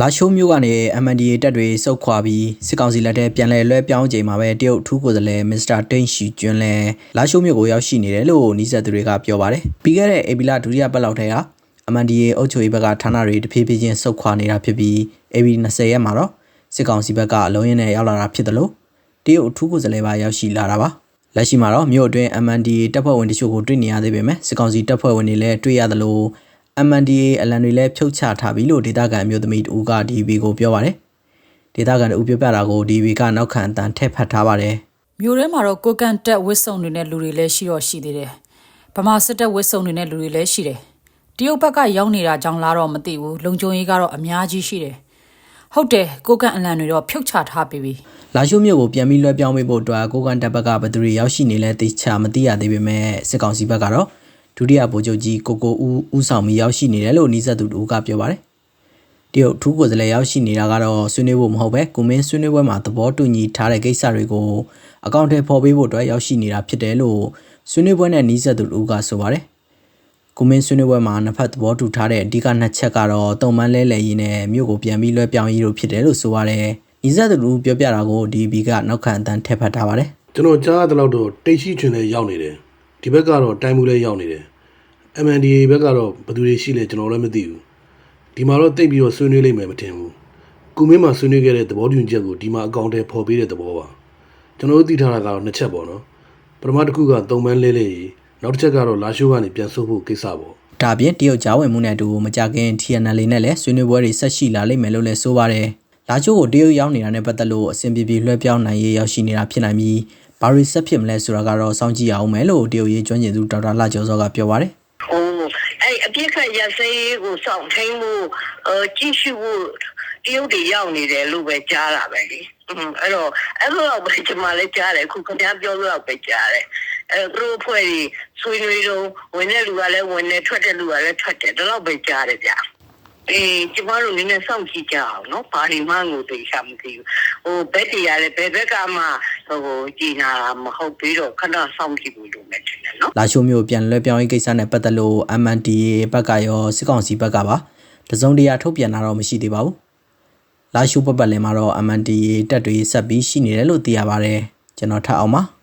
လာရှိုးမြို့ကနေ MNDA တပ်တွေစုတ်ခွာပြီးစစ်ကောင်စီလက်ထဲပြန်လည်လွှဲပြောင်းချိန်မှာပဲတရုတ်ထူးကိုယ်စားလှယ်မစ္စတာတိန့်ရှီကျွန်းလဲလာရှိုးမြို့ကိုရောက်ရှိနေတယ်လို့နှီးဆက်သူတွေကပြောပါတယ်။ပြီးခဲ့တဲ့ဧပြီလဒုတိယပတ်လောက်ထဲက MNDA အုပ်ချုပ်ရေးဘက်ကဌာနတွေတဖြည်းဖြည်းချင်းစုတ်ခွာနေတာဖြစ်ပြီးဧပြီ20ရက်မှာတော့စစ်ကောင်စီဘက်ကအလုံးရင်းနဲ့ရောက်လာတာဖြစ်တယ်လို့တရုတ်ထူးကိုယ်စားလှယ်ပါရောက်ရှိလာတာပါ။လက်ရှိမှာတော့မြို့အတွင်း MNDA တပ်ဖွဲ့ဝင်တချို့ကိုတွေ့နေရသေးပေမဲ့စစ်ကောင်စီတပ်ဖွဲ့ဝင်တွေလည်းတွေ့ရတယ်လို့ MNDA အလံတွေလည်းဖြုတ်ချထားပြီလို့ဒေသခံအမျိုးသမီးတူက DB ကိုပြောပါတယ်။ဒေသခံတူပြောပြတာကို DB ကနောက်ခံအတန်ထည့်ဖတ်ထားပါတယ်။မြို့ထဲမှာတော့ကိုကန်တက်ဝစ်စုံတွေနဲ့လူတွေလည်းရှိတော့ရှိသေးတယ်။ဗမာစစ်တပ်ဝစ်စုံတွေနဲ့လူတွေလည်းရှိတယ်။တရုတ်ဘက်ကရောက်နေတာကြောင့်လားတော့မသိဘူး။လုံခြုံရေးကတော့အများကြီးရှိတယ်။ဟုတ်တယ်ကိုကန်အလံတွေတော့ဖြုတ်ချထားပြီးပြီလာရှိုးမြို့ကိုပြန်ပြီးလွှဲပြောင်းပေးဖို့အတွက်ကိုကန်တပ်ဘက်ကဘယ်သူတွေရောက်ရှိနေလဲသိချာမသိရသေးပေမဲ့စစ်ကောင်စီဘက်ကတော့ ဒုတိယဗိုလ်ချုပ်ကြီးကိုကိုဦးဦးဆောင်ပြီးရောက်ရှိနေတယ်လို့နှီးဆက်သူတို့ကပြောပါတယ်။တရုတ်ထူးကိုယ်စားလှယ်ရောက်ရှိနေတာကတော့ဆွေးနွေးဖို့မဟုတ်ပဲကိုမင်းဆွေးနွေးပွဲမှာသဘောတူညီထားတဲ့ကိစ္စတွေကိုအကောင့်ထဲပေါ်ပေးဖို့အတွက်ရောက်ရှိနေတာဖြစ်တယ်လို့ဆွေးနွေးပွဲနဲ့နှီးဆက်သူတို့ကဆိုပါတယ်။ကိုမင်းဆွေးနွေးပွဲမှာနှစ်ဖက်သဘောတူထားတဲ့အဓိကနှစ်ချက်ကတော့တုံမန်းလဲလဲရင်းနဲ့မြို့ကိုပြန်ပြီးလွှဲပြောင်းရေးလို့ဖြစ်တယ်လို့ဆိုရတယ်။ဤဆက်သူတို့ပြောပြတာကို DB ကနောက်ခံအတန်းထည့်ဖတ်ထားပါတယ်ကျွန်တော်ကြားရတဲ့လောက်တော့တိတ်ရှိချွင်လည်းရောက်နေတယ် ဒီဘက်ကတော့တိုင်းမှုလည်းရောက်နေတယ် MNDA ဘက်ကတော့ဘယ်သူတွေရှိလဲကျွန်တော်လည်းမသိဘူးဒီမှာတော့တိတ်ပြီးတော့ဆွေးနွေးလိမ့်မယ်မထင်ဘူးကုမင်းမှာဆွေးနွေးခဲ့တဲ့သဘောတူညီချက်ကိုဒီမှာအကောင့်ထဲပေါ်ပေးတဲ့သဘောပါကျွန်တော်တို့သိထားတာကတော့နှစ်ချက်ပေါ့နော်ပထမတစ်ခုကသုံးပန်းလဲလဲရေးနောက်တစ်ချက်ကတော့လာရှိုးကနေပြန်ဆုပ်ဖို့ကိစ္စပေါ့။ဒါပြင်တရုတ်ကြားဝင်မှုနဲ့အတူမကြခင် TNL နဲ့လည်းဆွေးနွေးပွဲတွေဆက်ရှိလာလိမ့်မယ်လို့လည်းဆိုပါတယ်။လာချိုးကိုတရုတ်ရောက်နေတာနဲ့ပတ်သက်လို့အစဉ်ပြေပြေလွှဲပြောင်းနိုင်ရေးရောက်ရှိနေတာဖြစ်နိုင်ပြီး ဘာရီဆက်ဖြစ်မလဲဆိုတာကတော့စောင့်ကြည့်ရအောင်မယ်လို့တရုတ်ရေးကျွမ်းကျင်သူဒေါက်တာလာကျော်စောကပြောပါတယ်ဟိုအဲ့အပြစ်ခတ်ရစေးကိုစောင့်ထိန်မှုအဲကြည့်ရှုဖို့တရုတ်တွေရောက်နေတယ်လို့ပဲကြားတာပဲလေอืมအဲ့တော့အဲ့လိုတော့ပဲကျွန်မလည်းကြားတယ်ခုခင်ဗျားပြောလို့တော့ပဲကြားတယ်အဲသူတို့ဖွဲ့ကြီးဆွေးနွေးတော့ဝင်တဲ့လူကလည်းဝင်တယ်ထွက်တဲ့လူကလည်းထွက်တယ်ဒါတော့ပဲကြားတယ်ဗျာအေးကျမတို့နည်းနည်းစောင့်ကြည့်ကြအောင်နော်ဘာဒီမှငိုသိချာမသိဘူးဟိုဘက်တီရလည်းဘယ်ဘက်ကမှ ဟိုကြည်နာမဟုတ်ပြီးတော့ခဏစောင့်ကြည့်ဖို့လိုမယ်ထင်တယ်နော်။လာချိုးမျိုးပြန်လွှဲပြောင်းရေးကိစ္စနဲ့ပတ်သက်လို့ MNDA ဘက်ကရောစစ်ကောင်စီဘက်ကပါတစုံတရာထုတ်ပြန်တာတော့မရှိသေးပါဘူး။လာချိုးပတ်ပတ်လည်မှာတော့ MNDA တက်တွေဆက်ပြီးရှိနေတယ်လို့သိရပါတယ်။ကျွန်တော်ထပ်အောင်ပါ။